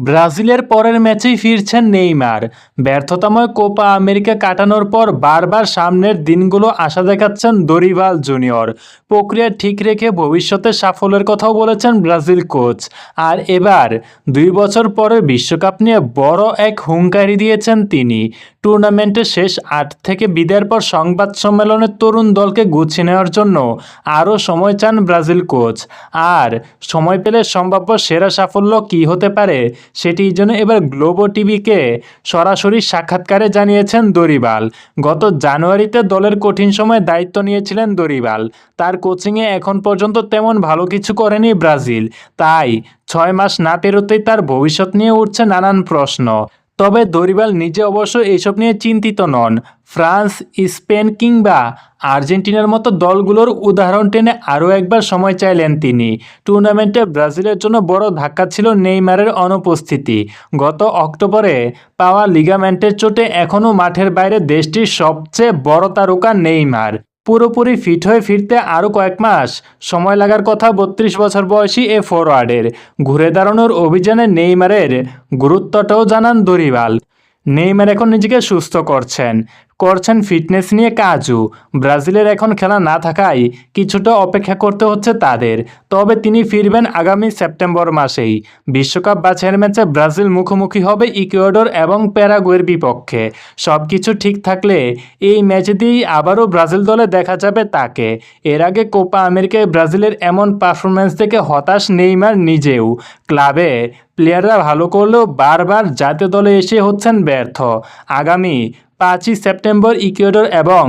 ব্রাজিলের পরের ম্যাচেই ফিরছেন নেইমার। ব্যর্থতাময় কোপা আমেরিকা কাটানোর পর বারবার সামনের দিনগুলো আশা দেখাচ্ছেন দরিভাল জুনিয়র। প্রক্রিয়া ঠিক রেখে ভবিষ্যতে সাফল্যের কথাও বলেছেন ব্রাজিল কোচ। আর এবার, দুই বছর পরে বিশ্বকাপ নিয়ে বড় এক হুঙ্কারি দিয়েছেন তিনি। টুর্নামেন্টের শেষ আট থেকে বিদায়ের পর সংবাদ সম্মেলনে তরুণ দলকে গুছিয়ে নেওয়ার জন্য আরও সময় চান ব্রাজিল কোচ। আর সময় পেলে সম্ভাব্য সেরা সাফল্য কী হতে পারে সেটি জন্য এবার গ্লোবো টিভিকে সরাসরি সাক্ষাৎকারে জানিয়েছেন দরিবাল। গত জানুয়ারিতে দলের কঠিন সময় দায়িত্ব নিয়েছিলেন দরিবাল। তার কোচিংয়ে এখন পর্যন্ত তেমন ভালো কিছু করেনি ব্রাজিল। তাই ছয় মাস না পেরোতেই তার ভবিষ্যৎ নিয়ে উঠছে নানান প্রশ্ন। তবে দরিবাল নিজে অবশ্য এইসব নিয়ে চিন্তিত নন। ফ্রান্স, স্পেন কিংবা আর্জেন্টিনার মতো দলগুলোর উদাহরণ টেনে আরও একবার সময় চাইলেন তিনি। টুর্নামেন্টে ব্রাজিলের জন্য বড় ধাক্কা ছিল নেইমারের অনুপস্থিতি। গত অক্টোবরে পাওয়া লিগামেন্টের চোটে এখনও মাঠের বাইরে দেশটির সবচেয়ে বড় তারকা নেইমার। পুরোপুরি ফিট হয়ে ফিরতে আরও কয়েক মাস। সময় লাগার কথা বত্রিশ বছর বয়সী এ ফরওয়ার্ডের ঘুরে দাঁড়ানোর অভিযানে নেইমারের গুরুত্বটাও জানান দরিবাল। নেইমার এখন নিজেকে সুস্থ করছেন। করছেন ফিটনেস নিয়ে কাজও ব্রাজিলের এখন খেলা না থাকায় কিছুটা অপেক্ষা করতে হচ্ছে তাদের। তবে তিনি ফিরবেন আগামী সেপ্টেম্বর মাসেই। বিশ্বকাপ বাছাইয়ের ম্যাচে ব্রাজিল মুখোমুখি হবে ইকুয়েডর এবং প্যারাগুয়ের বিপক্ষে। সব কিছু ঠিক থাকলে এই ম্যাচ দিয়েই আবারও ব্রাজিল দলে দেখা যাবে তাকে। এর আগে কোপা আমেরিকায় ব্রাজিলের এমন পারফরম্যান্স দেখে হতাশ নেইমার নিজেও। ক্লাবে প্লেয়াররা ভালো করলেও বারবার জাতীয় দলে এসে হচ্ছেন ব্যর্থ। আগামী পাঁচই সেপ্টেম্বর ইকুয়েডর এবং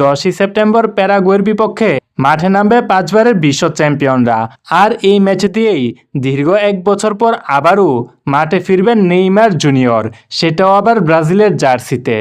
দশই সেপ্টেম্বর প্যারাগুয়ের বিপক্ষে মাঠে নামবে পাঁচবারের বিশ্ব চ্যাম্পিয়নরা। আর এই ম্যাচ দিয়েই দীর্ঘ এক বছর পর আবারও মাঠে ফিরবেন নেইমার জুনিয়র, সেটাও আবার ব্রাজিলের জার্সিতে।